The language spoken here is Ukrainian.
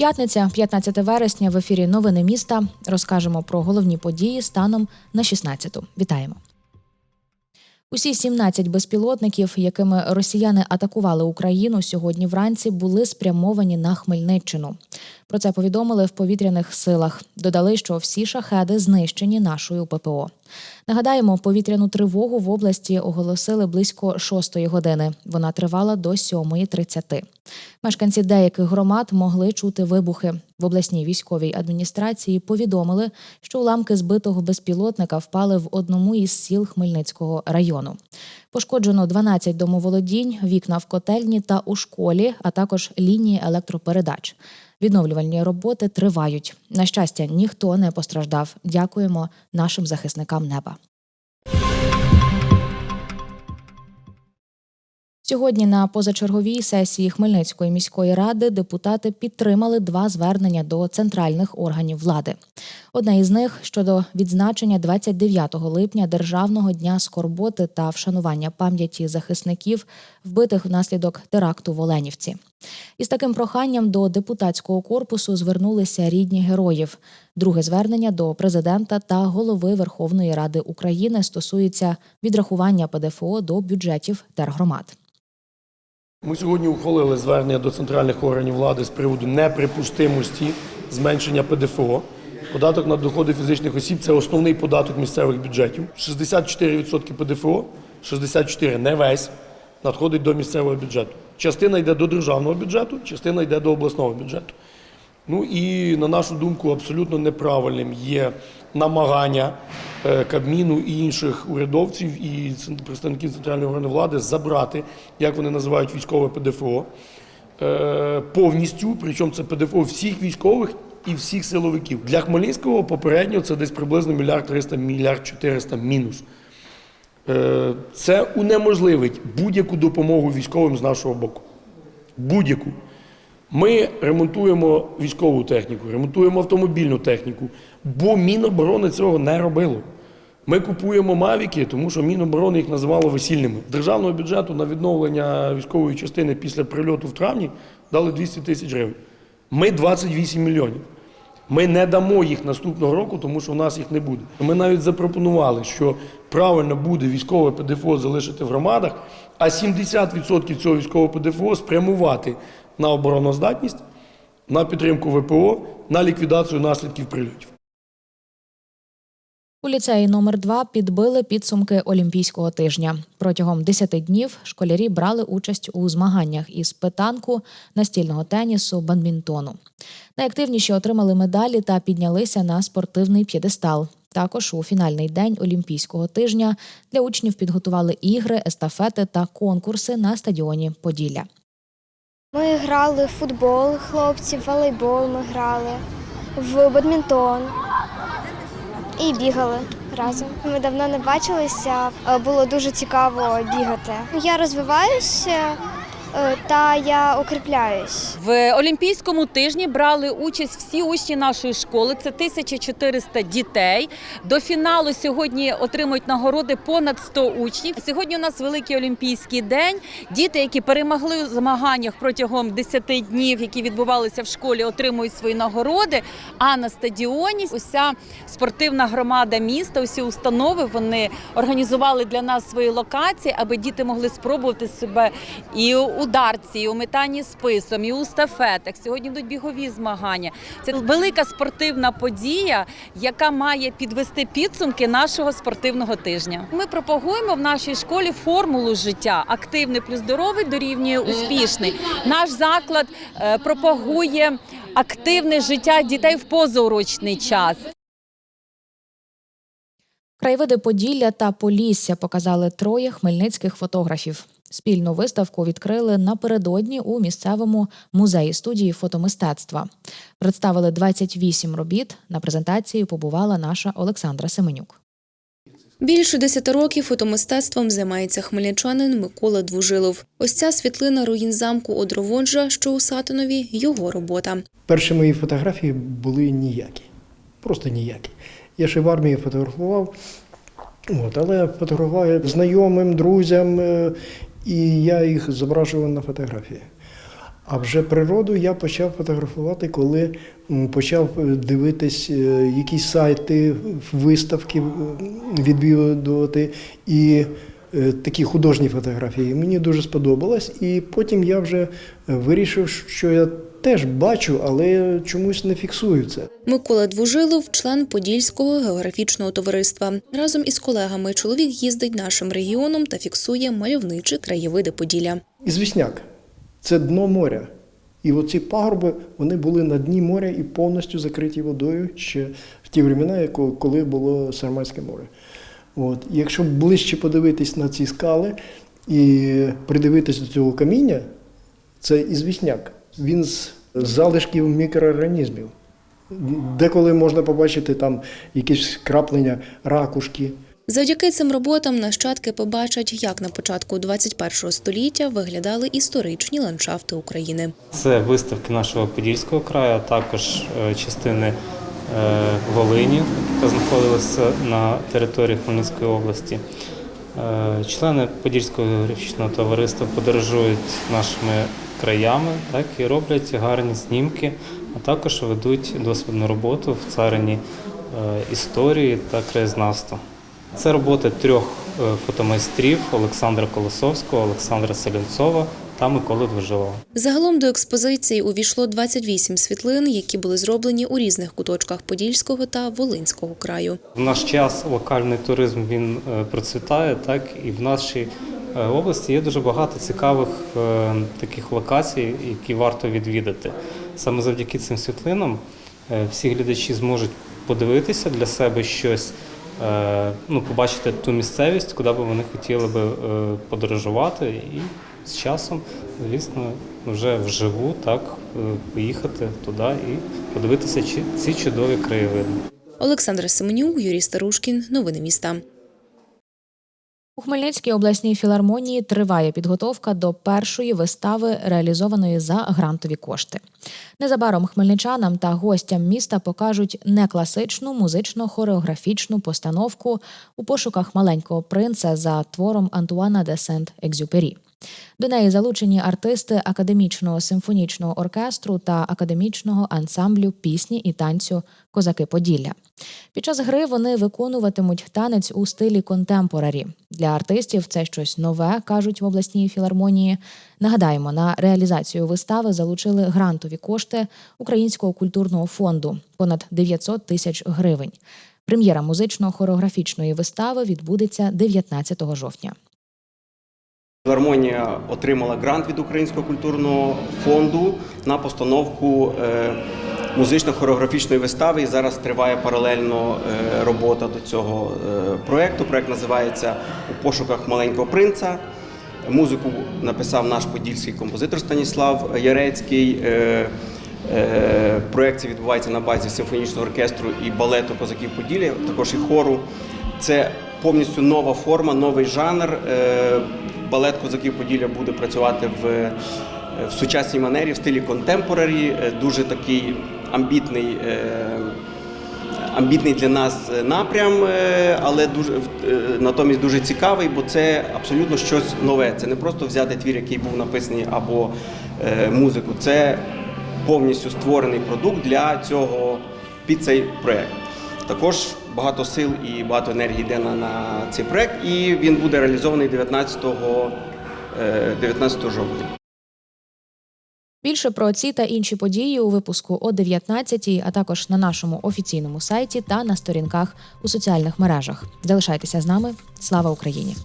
П'ятниця, 15 вересня, в ефірі Новини міста. Розкажемо про головні події станом на 16-ту. Вітаємо. Усі 17 безпілотників, якими росіяни атакували Україну сьогодні вранці, були спрямовані на Хмельниччину. Про це повідомили в повітряних силах. Додали, що всі шахеди знищені нашою ППО. Нагадаємо, повітряну тривогу в області оголосили близько 6 години. Вона тривала до 7.30. Мешканці деяких громад могли чути вибухи. В обласній військовій адміністрації повідомили, що уламки збитого безпілотника впали в одному із сіл Хмельницького району. Пошкоджено 12 домоволодінь, вікна в котельні та у школі, а також лінії електропередач. Відновлювальні роботи тривають. На щастя, ніхто не постраждав. Дякуємо нашим захисникам неба. Сьогодні на позачерговій сесії Хмельницької міської ради депутати підтримали два звернення до центральних органів влади. Одне із них щодо відзначення 29 липня Державного дня скорботи та вшанування пам'яті захисників, вбитих внаслідок теракту в Оленівці. Із таким проханням до депутатського корпусу звернулися рідні героїв. Друге звернення до президента та голови Верховної Ради України стосується відрахування ПДФО до бюджетів тергромад. Ми сьогодні ухвалили звернення до центральних органів влади з приводу неприпустимості зменшення ПДФО. Податок на доходи фізичних осіб це основний податок місцевих бюджетів. 64% ПДФО, 64 не весь, надходить до місцевого бюджету. Частина йде до державного бюджету, частина йде до обласного бюджету. Ну і на нашу думку, абсолютно неправильним є намагання е, Кабміну і інших урядовців і представників центральної органу влади забрати, як вони називають військове ПДФО, е, повністю, причому це ПДФО всіх військових і всіх силовиків. Для Хмельницького попередньо це десь приблизно мільярд 300, мільярд 400 мінус. Е, Це унеможливить будь-яку допомогу військовим з нашого боку. Будь-яку. Ми ремонтуємо військову техніку, ремонтуємо автомобільну техніку, бо Міноборони цього не робило. Ми купуємо мавіки, тому що Міноборони їх називало весільними. Державного бюджету на відновлення військової частини після прильоту в травні дали 200 тисяч гривень. Ми 28 мільйонів. Ми не дамо їх наступного року, тому що в нас їх не буде. Ми навіть запропонували, що правильно буде військове ПДФО залишити в громадах, а 70% цього військового ПДФО спрямувати на обороноздатність, на підтримку ВПО, на ліквідацію наслідків прильотів. У ліцеї номер 2 підбили підсумки Олімпійського тижня. Протягом 10 днів школярі брали участь у змаганнях із питанку, настільного тенісу, бадмінтону. Найактивніші отримали медалі та піднялися на спортивний п'єдестал. Також у фінальний день Олімпійського тижня для учнів підготували ігри, естафети та конкурси на стадіоні Поділля. Ми грали в футбол, хлопці, в волейбол ми грали, в бадмінтон і бігали разом. Ми давно не бачилися, було дуже цікаво бігати. Я розвиваюся та я укріпляюсь. В Олімпійському тижні брали участь всі учні нашої школи. Це 1400 дітей. До фіналу сьогодні отримують нагороди понад 100 учнів. Сьогодні у нас великий олімпійський день. Діти, які перемогли у змаганнях протягом 10 днів, які відбувалися в школі, отримують свої нагороди. А на стадіоні уся спортивна громада міста, усі установи вони організували для нас свої локації, аби діти могли спробувати себе і дарці, і у метанні списом, і у стафетах. Сьогодні йдуть бігові змагання. Це велика спортивна подія, яка має підвести підсумки нашого спортивного тижня. Ми пропагуємо в нашій школі формулу життя активний плюс здоровий дорівнює успішний. Наш заклад е, пропагує активне життя дітей в позаурочний час. Краєвиди Поділля та Полісся показали троє хмельницьких фотографів. Спільну виставку відкрили напередодні у місцевому музеї студії фотомистецтва. Представили 28 робіт. На презентації побувала наша Олександра Семенюк. Більше десяти років фотомистецтвом займається хмельничанин Микола Двужилов. Ось ця світлина руїн замку Одроводжа, що у Сатинові, його робота. Перші мої фотографії були ніякі, просто ніякі. Я ще в армії фотографував, от, але фотографував знайомим, друзям, е, і я їх зображував на фотографії. А вже природу я почав фотографувати, коли почав е, дивитись е, якісь сайти, виставки відвідувати і такі художні фотографії. Мені дуже сподобалось. І потім я вже е, вирішив, що я теж бачу, але чомусь не фіксую це. Микола Двужилов – член Подільського географічного товариства. Разом із колегами чоловік їздить нашим регіоном та фіксує мальовничі краєвиди Поділля. Ізвісняк це дно моря. І оці пагорби вони були на дні моря і повністю закриті водою ще в ті времена, коли було Сарматське море. От. Якщо ближче подивитись на ці скали і придивитись до цього каміння, це ізвісняк. Він з залишків мікроорганізмів. Деколи можна побачити там якісь краплення ракушки. Завдяки цим роботам нащадки побачать, як на початку 21 століття виглядали історичні ландшафти України. Це виставки нашого Подільського краю, а також е, частини Волині, яка знаходилася на території Хмельницької області. Е, Члени Подільського географічного товариства подорожують нашими краями так, і роблять гарні знімки, а також ведуть досвідну роботу в царині е, історії та краєзнавства. Це роботи трьох е, фотомайстрів Олександра Колосовського, Олександра Селянцова та Миколи Двожилова. Загалом до експозиції увійшло 28 світлин, які були зроблені у різних куточках Подільського та Волинського краю. В наш час локальний туризм він е, процвітає, так і в нашій е, області є дуже багато цікавих е, таких локацій, які варто відвідати. Саме завдяки цим світлинам всі глядачі зможуть подивитися для себе щось, ну, побачити ту місцевість, куди би вони хотіли е, подорожувати, і з часом, звісно, вже вживу так е, поїхати туди і подивитися чи- ці чудові краєвиди. Олександра Семенюк, Юрій Старушкін. Новини міста. У Хмельницькій обласній філармонії триває підготовка до першої вистави, реалізованої за грантові кошти. Незабаром хмельничанам та гостям міста покажуть некласичну музично-хореографічну постановку у пошуках маленького принца за твором Антуана де Сент-Екзюпері. До неї залучені артисти академічного симфонічного оркестру та академічного ансамблю пісні і танцю Козаки Поділля. Під час гри вони виконуватимуть танець у стилі контемпорарі. Для артистів це щось нове, кажуть в обласній філармонії. Нагадаємо, на реалізацію вистави залучили грантові кошти Українського культурного фонду понад 900 тисяч гривень. Прем'єра музично-хореографічної вистави відбудеться 19 жовтня. Філармонія отримала грант від Українського культурного фонду на постановку е, музично-хореографічної вистави. І зараз триває паралельно е, робота до цього е, проєкту. Проєкт називається У пошуках маленького принца. Музику написав наш подільський композитор Станіслав Ярецький. Проєкт відбувається на базі симфонічного оркестру і балету Козаків Поділля, також і хору. Це повністю нова форма, новий жанр. Балет Козаків Поділля буде працювати в, е, в сучасній манері, в стилі контемпорарі, е, дуже такий амбітний. е, Амбітний для нас напрям, але дуже натомість дуже цікавий, бо це абсолютно щось нове. Це не просто взяти твір, який був написаний, або музику. Це повністю створений продукт для цього під цей проект. Також багато сил і багато енергії йде на, на цей проект, і він буде реалізований 19, е, 19 жовтня. Більше про ці та інші події у випуску о 19 а також на нашому офіційному сайті та на сторінках у соціальних мережах. Залишайтеся з нами. Слава Україні!